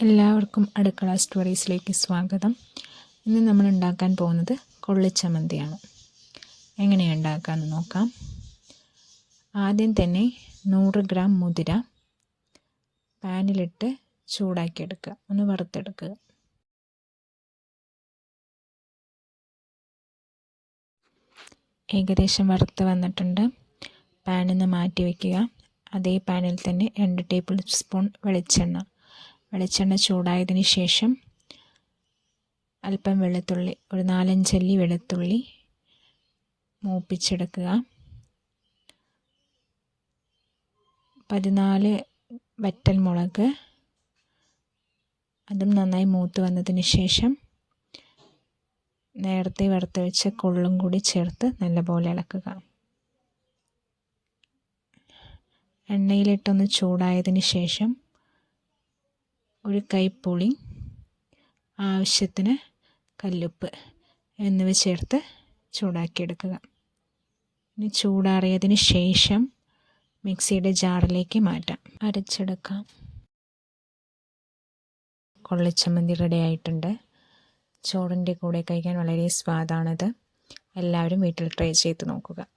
എല്ലാവർക്കും അടുക്കള സ്റ്റോറീസിലേക്ക് സ്വാഗതം. ഇന്ന് നമ്മൾ ഉണ്ടാക്കാൻ പോകുന്നത് കൊള്ളിച്ചമന്തിയാണ്. എങ്ങനെയാണ് ഉണ്ടാക്കാമെന്ന് നോക്കാം. ആദ്യം തന്നെ നൂറ് ഗ്രാം മുതിര പാനിലിട്ട് ചൂടാക്കിയെടുക്കുക. ഒന്ന് വറുത്തെടുക്കുക. ഏകദേശം വറുത്ത് വന്നിട്ടുണ്ട്. പാനിൽ നിന്ന് മാറ്റി വയ്ക്കുക അതേ പാനിൽ തന്നെ രണ്ട് ടേബിൾ സ്പൂൺ വെളിച്ചെണ്ണ വെളിച്ചെണ്ണ ചൂടായതിന് ശേഷം അല്പം വെളുത്തുള്ളി ഒരു നാലഞ്ചല്ലി വെളുത്തുള്ളി മൂപ്പിച്ചെടുക്കുക. പതിനാല് വറ്റൽ മുളക് അതും നന്നായി മൂത്ത് വന്നതിന് ശേഷം നേരത്തെ വറുത്ത് വെച്ച കൊള്ളും കൂടി ചേർത്ത് നല്ലപോലെ ഇളക്കുക. എണ്ണയിലിട്ടൊന്ന് ചൂടായതിന് ശേഷം ഒരു കൈപ്പുളി ആവശ്യത്തിന് കല്ലുപ്പ് എന്നിവ ചേർത്ത് ചൂടാക്കിയെടുക്കുക. ഇനി ചൂടാറിയതിന് ശേഷം മിക്സിയുടെ ജാറിലേക്ക് മാറ്റാം. അരച്ചെടുക്കാം. കൊള്ളിച്ചമ്മന്തി റെഡി ആയിട്ടുണ്ട്. ചോറിന്റെ കൂടെ കഴിക്കാൻ വളരെ സ്വാദാണിത്. എല്ലാവരും വീട്ടിൽ ട്രൈ ചെയ്ത് നോക്കുക.